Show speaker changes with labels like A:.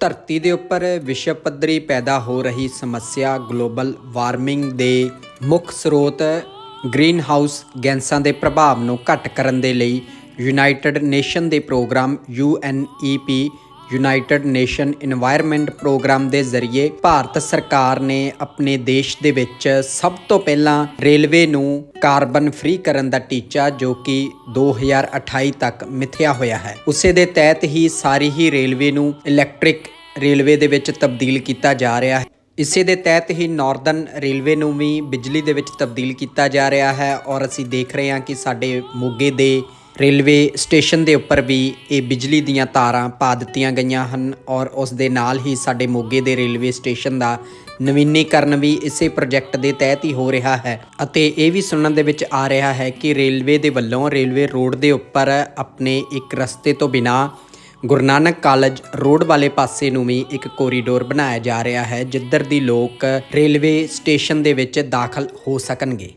A: ਧਰਤੀ ਦੇ ਉੱਪਰ ਵਿਸ਼ਵ ਪੱਧਰੀ ਪੈਦਾ ਹੋ ਰਹੀ ਸਮੱਸਿਆ ਗਲੋਬਲ ਵਾਰਮਿੰਗ ਦੇ ਮੁੱਖ ਸਰੋਤ ਗ੍ਰੀਨ ਹਾਊਸ ਗੈਸਾਂ ਦੇ ਪ੍ਰਭਾਵ ਨੂੰ ਘੱਟ ਕਰਨ ਦੇ ਲਈ ਯੂਨਾਈਟਿਡ ਨੇਸ਼ਨ ਦੇ programme UNEP United Nation environment programme ਦੇ ਜ਼ਰੀਏ ਭਾਰਤ ਸਰਕਾਰ ਨੇ ਆਪਣੇ ਦੇਸ਼ ਦੇ ਵਿੱਚ ਸਭ ਤੋਂ ਪਹਿਲਾਂ ਰੇਲਵੇ ਨੂੰ ਕਾਰਬਨ ਫ੍ਰੀ ਕਰਨ ਦਾ ਟੀਚਾ ਜੋ ਕਿ 2028 ਤੱਕ ਮਿਥਿਆ ਹੋਇਆ ਹੈ। ਉਸੇ ਦੇ ਤਹਿਤ ਹੀ ਸਾਰੀ ਹੀ ਰੇਲਵੇ ਨੂੰ ਇਲੈਕਟ੍ਰਿਕ ਰੇਲਵੇ ਦੇ ਵਿੱਚ ਤਬਦੀਲ ਕੀਤਾ ਜਾ ਰਿਹਾ ਹੈ। ਇਸੇ ਦੇ ਤਹਿਤ ਹੀ ਨਾਰਦਰਨ ਰੇਲਵੇ ਨੂੰ ਵੀ ਬਿਜਲੀ ਦੇ ਵਿੱਚ ਤਬਦੀਲ ਕੀਤਾ ਜਾ ਰਿਹਾ ਹੈ ਔਰ ਅਸੀਂ ਦੇਖ ਰਹੇ ਹਾਂ ਕਿ ਸਾਡੇ ਮੋਗੇ ਦੇ ਰੇਲਵੇ ਸਟੇਸ਼ਨ ਦੇ ਉੱਪਰ ਵੀ ਇਹ ਬਿਜਲੀ ਦੀਆਂ ਤਾਰਾਂ ਪਾ ਦਿੱਤੀਆਂ ਗਈਆਂ ਹਨ ਔਰ ਉਸ ਦੇ ਨਾਲ ਹੀ ਸਾਡੇ ਮੋਗੇ ਦੇ ਰੇਲਵੇ ਸਟੇਸ਼ਨ ਦਾ ਨਵੀਨੀਕਰਨ ਵੀ ਇਸੇ ਪ੍ਰੋਜੈਕਟ ਦੇ ਤਹਿਤ ਹੀ ਹੋ ਰਿਹਾ ਹੈ ਅਤੇ ਇਹ ਵੀ ਸੁਣਨ ਦੇ ਵਿੱਚ ਆ ਰਿਹਾ ਹੈ ਕਿ ਰੇਲਵੇ ਦੇ ਵੱਲੋਂ ਰੇਲਵੇ ਰੋਡ ਦੇ ਉੱਪਰ ਆਪਣੇ ਇੱਕ ਰਸਤੇ ਤੋਂ ਬਿਨਾ ਗੁਰੂ ਨਾਨਕ ਕਾਲਜ ਰੋਡ ਵਾਲੇ ਪਾਸੇ ਨੂੰ ਵੀ ਇੱਕ ਕੋਰੀਡੋਰ ਬਣਾਇਆ ਜਾ ਰਿਹਾ ਹੈ ਜਿੱਧਰ ਦੀ ਲੋਕ ਰੇਲਵੇ ਸਟੇਸ਼ਨ ਦੇ ਵਿੱਚ ਦਾਖਲ ਹੋ ਸਕਣਗੇ।